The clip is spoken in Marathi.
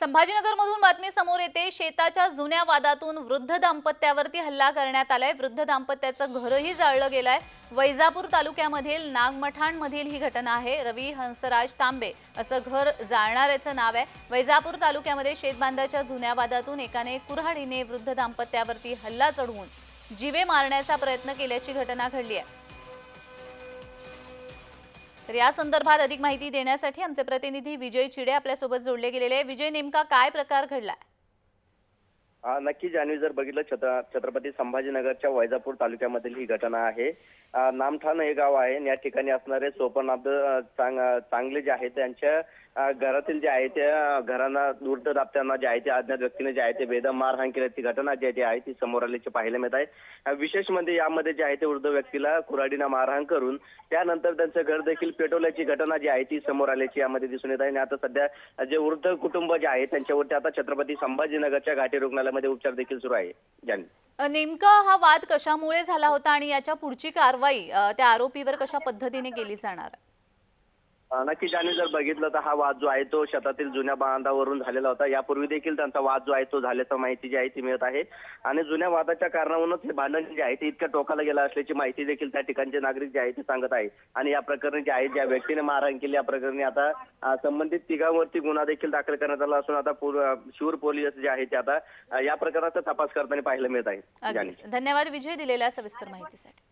संभाजीनगरमधून बातमी समोर येते. शेताच्या जुन्या वादातून वृद्ध दाम्पत्यावरती हल्ला करण्यात आलाय. वृद्ध दाम्पत्याचं घरही जाळलं गेलंय. वैजापूर तालुक्यामधील नागमठाणमधील ही घटना आहे. रवी हंसराज तांबे असं घर जाळणाऱ्याचं नाव आहे. वैजापूर तालुक्यामध्ये शेतबांधाच्या जुन्या वादातून एकाने कुऱ्हाडीने वृद्ध दाम्पत्यावरती हल्ला चढवून जीवे मारण्याचा प्रयत्न केल्याची घटना घडली आहे. तर या संदर्भात अधिक माहिती देण्यासाठी आमचे प्रतिनिधी विजय चिडे आपल्यासोबत जोडले गेलेले आहे. विजय नेमका काय प्रकार घडलाय हा नक्की जान्हवी जर बघितलं छत्र छत्रपती संभाजीनगरच्या वैजापूर तालुक्यामधील ही घटना आहे. नामठाण हे गाव आहे. या ठिकाणी असणारे सोपनाब्द चांग चांगले जे आहे त्यांच्या घरातील जे आहे त्या घरांना वृद्ध दाप्त्यांना जे आहे ते अज्ञात व्यक्तीने जे आहे ते बेदम मारहाण केल्याची घटना जी आहे ती आहे ती समोर आल्याची पाहायला मिळत आहे. विशेष म्हणजे यामध्ये जे आहे ते वृद्ध व्यक्तीला कुराडीनं मारहाण करून त्यानंतर त्यांचं घर देखील पेटवल्याची घटना जी आहे ती समोर आल्याची यामध्ये दिसून येत आहे. आणि आता सध्या जे वृद्ध कुटुंब जे आहे त्यांच्यावरती आता छत्रपती संभाजीनगरच्या घाटी रुग्णालयामध्ये उपचार देखील सुरू आहे जानवी नेमका हा वाद कशामुळे झाला होता आणि याच्या पुढची कारवाई त्या आरोपीवर कशा पद्धतीने केली जाणार? आहे? अं, नक्की ज्यांनी जर बघितलं तर हा वाद जो आहे तो शेतातील जुन्या बांधावरून झालेला होता. यापूर्वी देखील त्यांचा वाद जो आहे तो झाल्याचा माहिती जी आहे ती मिळत आहे. आणि जुन्या वादाच्या कारणावरूनच हे भांडण जे आहे ते इतक्या टोकाला गेलं असल्याची माहिती देखील त्या ठिकाणचे नागरिक जे आहे ते सांगत आहे आणि या प्रकरणी जे आहे ज्या व्यक्तीने मारहाण केली या प्रकरणी आता संबंधित तिघांवरती गुन्हा देखील दाखल करण्यात आला असून आता शिवर पोलीस जे आहे ते आता या प्रकाराचा तपास करताना पाहायला मिळत आहे धन्यवाद. विजय दिलेल्या सविस्तर माहितीसाठी.